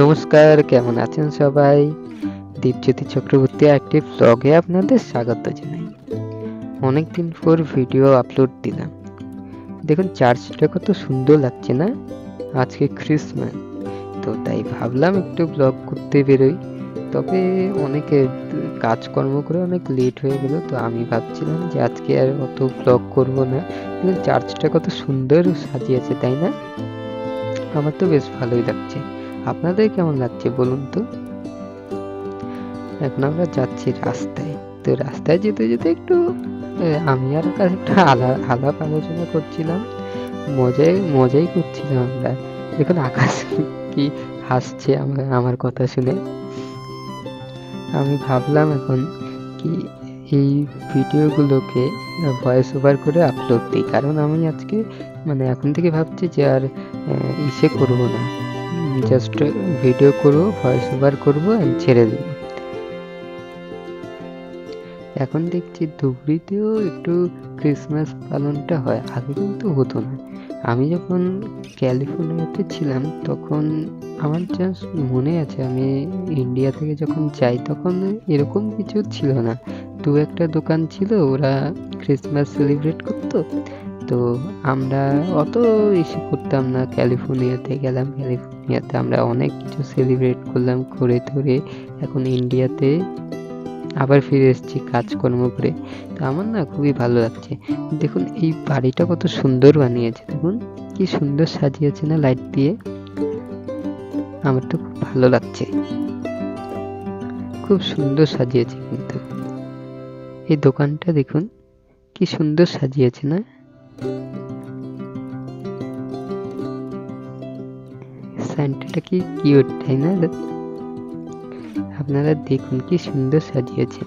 নমস্কার, কেমন আছেন সবাই? দীপজ্যোতি চক্রবর্তী একটি ব্লগে আপনাদের স্বাগত জানাই। অনেক দিন পর ভিডিও আপলোড দিলাম। দেখুন চার্চটা কত সুন্দর লাগছে না? আজকে ক্রিসমাস তো তাই ভাবলাম একটু ব্লগ করতে বেরোই। তবে অনেকে কাজকর্ম করে অনেক লেট হয়ে গেল, তো আমি ভাবছিলাম যে আজকে আর অত ব্লগ করব না। কিন্তু চার্চটা কত সুন্দর সাজিয়েছে, তাই না? আমার তো বেশ ভালোই লাগছে। আপনাদের কেমন লাগছে বলুন তো? এখন আমরা যাচ্ছি রাস্তায়। তো রাস্তায় যেতে যেতে একটু আমি আর আকাশ একটু আলা- আলাপ আলোচনা করছিলাম। মজাই মজাই করছিলাম আমরা। দেখুন আকাশ কি হাসছে আমার আমার কথা শুনে। আমি ভাবলাম এখন কি এই ভিডিওগুলোকে ভয়েস ওভার করে আপলোড দিই। কারণ আমি আজকে মানে এখন থেকে ভাবছি যে আর ইসে করব না। জাস্ট ভিডিও করব ভয়েস ওভার করব ছেড়ে দেবো। এখন দেখছি ধুবড়িতেও একটু ক্রিসমাস পালনটা হয়, আগে কিন্তু হতো না। আমি যখন ক্যালিফোর্নিয়াতে ছিলাম, তখন আমার জাস্ট মনে আছে, আমি ইন্ডিয়া থেকে যখন যাই, তখন এরকম কিছু ছিল না। দু একটা দোকান ছিল, ওরা ক্রিসমাস সেলিব্রেট করতো তো আমরা অত ইসে করতাম না, ক্যালিফোর্নিয়াতে গেলাম। ক্যালিফোর্নিয়াতে আমরা অনেক কিছু সেলিব্রেট করলাম করে ধরে এখন ইন্ডিয়াতে আবার ফিরে এসেছি কাজকর্ম করে। তো আমার না খুবই ভালো লাগছে। দেখুন, এই বাড়িটা কত সুন্দর বানিয়েছে। দেখুন, কি সুন্দর সাজিয়েছে না লাইট দিয়ে। আমার তো খুব ভালো লাগছে। খুব সুন্দর সাজিয়েছে কিন্তু। এই দোকানটা দেখুন, কি সুন্দর সাজিয়েছে না? স্যান্টাটা কি কিউট তাই না? আপনারা দেখুন কি সুন্দর সাজিয়েছে।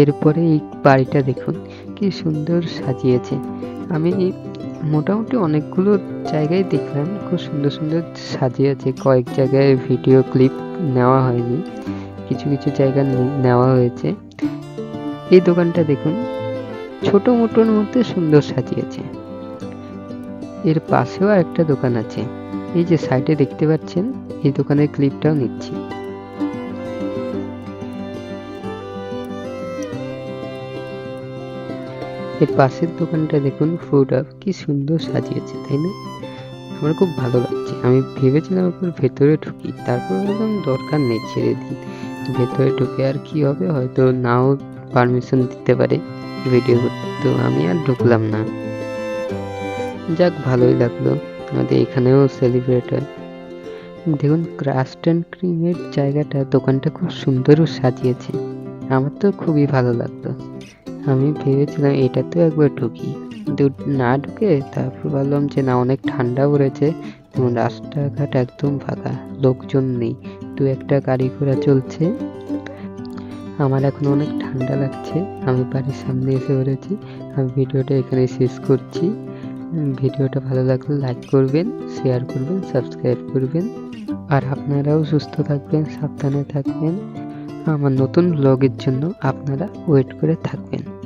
এরপরে এই বাড়িটা দেখুন কি সুন্দর সাজিয়েছে। আমি মোটামুটি অনেকগুলো জায়গায় দেখলাম, খুব সুন্দর সুন্দর সাজিয়েছে। কয়েক জায়গায় ভিডিও ক্লিপ নেওয়া হয়নি। কিছু কিছু জায়গা নেওয়া হয়েছে। এই দোকানটা দেখুন, ছোট মোটোর মধ্যে সুন্দর সাজিয়েছে। এর পাশেও একটা দোকান আছে। এই যে সাইডে দেখতে পাচ্ছেন, এই দোকানের ক্লিপটাও নিচ্ছি। এর পাশের দোকানটা দেখুন, ফুড আপ কি সুন্দর সাজিয়েছে, তাই না? আমার খুব ভালো লাগছে। আমি ভেবেছিলাম ভেতরে ঢুকি, তারপর ভাবলাম দরকার নেই, ছেড়ে দিই। ভেতরে ঢুকে আর কি হবে? হয়তো নাও পারমিশন দিতে পারে ভিডিও করতে। তো আমি আর ঢুকলাম না। যাক, ভালোই লাগল। আমাদের এখানেও সেলিব্রেট হয়। দেখুন ক্রাস্ট অ্যান্ড ক্রিমের জায়গাটা, দোকানটা খুব সুন্দরও সাজিয়েছে। আমার তো খুবই ভালো লাগল আমি ভেবেছিলাম এটা তো একবার ঢুকি। না ঢুকে তারপর ভাবলাম যে না, অনেক ঠান্ডা পড়েছে। রাস্তাঘাট একদম ফাঁকা। লোকজন নেই। দু একটা গাড়ি ঘোড়া চলছে। আমার এখন অনেক ঠান্ডা লাগছে। আমি বাড়ির সামনে এসে পড়েছি। আমি ভিডিওটা এখানে শেষ করছি। ভিডিওটা ভালো লাগলে লাইক করবেন শেয়ার করবেন সাবস্ক্রাইব করবেন। আর আপনারাও সুস্থ থাকবেন, সাবধানে থাকবেন। আমার নতুন ব্লগের জন্য আপনারা ওয়েট করে থাকবেন।